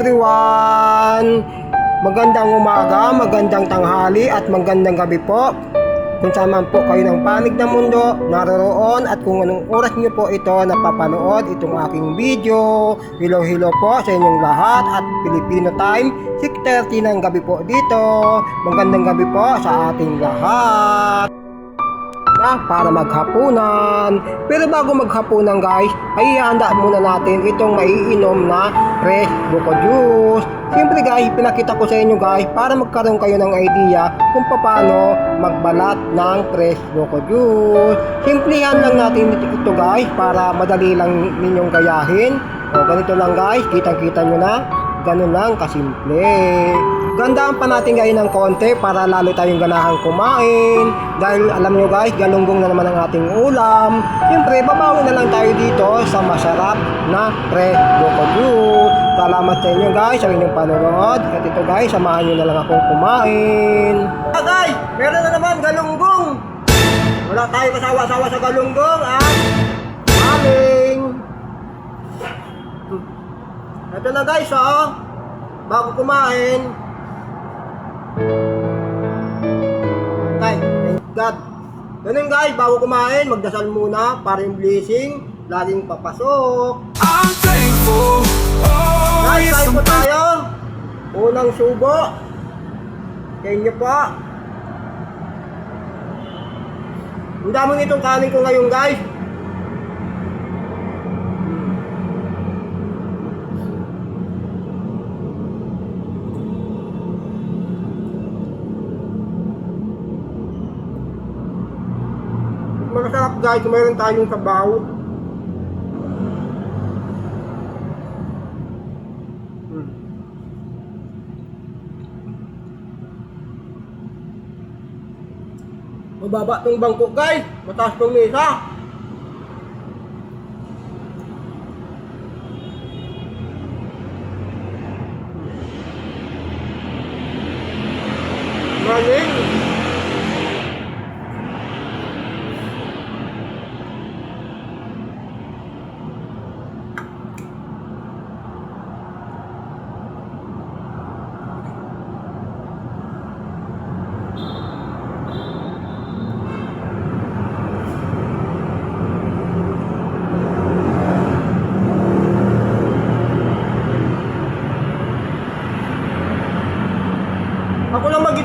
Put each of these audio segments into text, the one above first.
everyone! Magandang umaga, magandang tanghali at magandang gabi po. Kung saan po kayo ng panig ng mundo, naroroon at kung anong oras niyo po ito napapanood itong aking video. Hello hello po sa inyong lahat at Filipino time, 6.30 ng gabi po dito. Magandang gabi po sa ating lahat na para maghapunan. Pero bago maghapunan guys, ay ihanda muna natin itong maiinom na fresh buko juice. Siyempre guys, pinakita ko sa inyo guys para magkaroon kayo ng idea kung paano magbalat ng fresh buko juice. Simplihan lang natin ito guys para madali lang ninyong gayahin. O ganito lang guys, kitang-kita nyo na. Ganun lang kasimple. Gandaan pa natin ngayon ng konti para lalo tayong ganahang kumain. Dahil alam nyo guys, galunggong na naman ang ating ulam. Siyempre, babawi na lang tayo dito sa masarap na pre buko juice. Salamat sa inyo guys sa inyong panonood. At ito guys, samahan nyo na lang akong kumain. Ah guys, meron na naman galunggong. Wala tayo kasawa-sawa sa galunggong at maling. Ito na guys, oh. Bago kumain. Tay, thank God. Ganun guys, bago kumain, magdasal muna para yung blessing laging papasok. I'm thankful. Oh, Guys, kain po tayo. Unang subo. Sa inyo po. Ang dami nitong kanin ko ngayon guys. Masarap guys, mayroon tayong sabaw. Hmm. Mababa tong bangko guys, mataas tong mesa. Maling.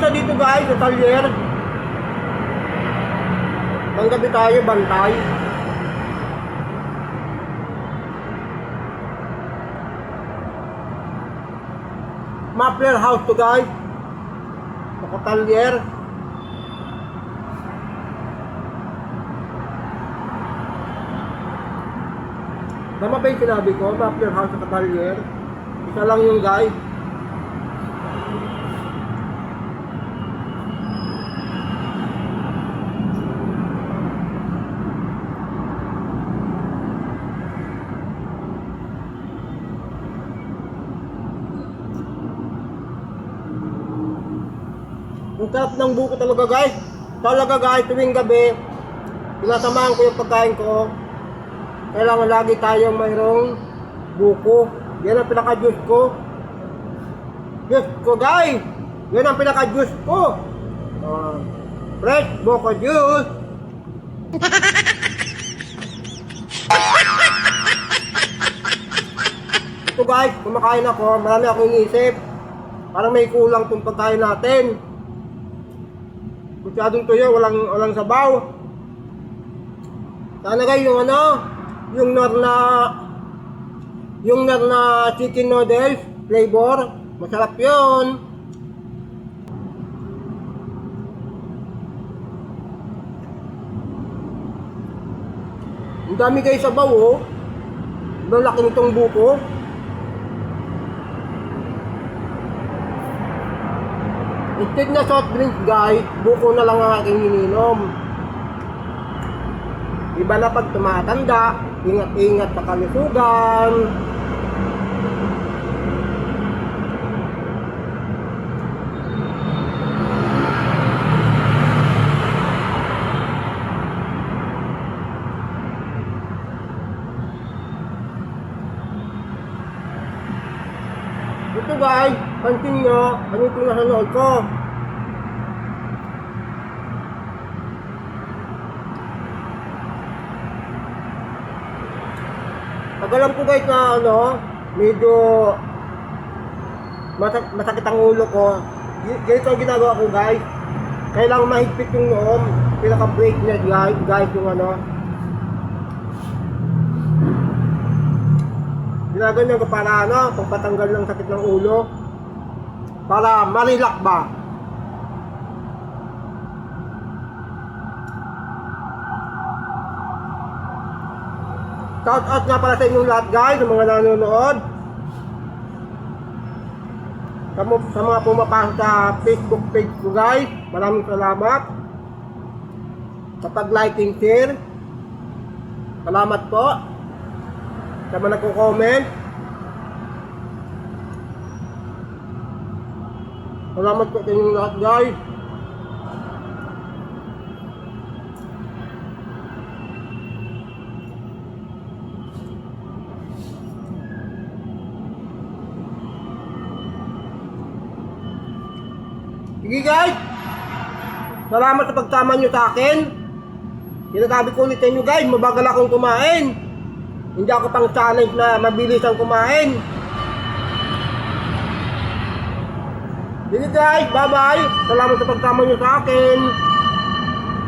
Mag-isa dito guys, sa talyer. Panggabi tayo, bantay. Muffler house to guys. Sa talyer. Tama ba yung sinabi ko? Muffler house sa talyer. Isa lang yung guys. Sarap ng buko talaga guys. Talaga guys, tuwing gabi, pinasamahan ko yung pagkain ko. Kailangan lagi tayong mayroong buko. Yan ang pinaka-juice ko. Juice ko guys! Yan ang pinaka-juice ko. Ah, fresh buko juice. Ito guys, kumakain ako, marami akong iniisip. Parang may kulang tong pagkain natin. Masyadong tuyo, walang, walang sabaw. Sana guys, yung ano, yung nar na, yung nar na chicken noodles flavor, masarap yun. Ang dami guys sabaw oh. Ang laki nitong buko. Instead na soft drinks guys, buko na lang ang aking ininom. Iba na pag tumatanda, ingat-ingat sa kalusugan. Ito guys, pansin nyo, ano nasa loob ko. Pag alam ko guys na ano, medyo masak masakit ang ulo ko, ganito ang ginagawa ko guys. Kailangan mahigpit yung noom, pinaka-break niya guys, guys yung ano. Ginaganyan ko para ano, pagpatanggal ng sakit ng ulo. Para marilak ba? Shout out nga pala sa inyong lahat guys, sa mga nanonood. Sa, sa mga pumapasok sa Facebook page ko guys, maraming salamat. Sa pag-like share. Salamat po. Sa mga nagko-comment. Salamat po sa inyong lahat guys. Sige guys! Salamat sa pagsama nyo sa akin. Sinasabi ko ulit sa inyo guys, mabagal akong kumain. Hindi ako pang challenge na mabilis ang kumain. Sige guys, bye-bye. Salamat sa pagsama nyo sa akin.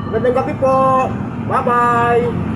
Magandang gabi po. Bye-bye.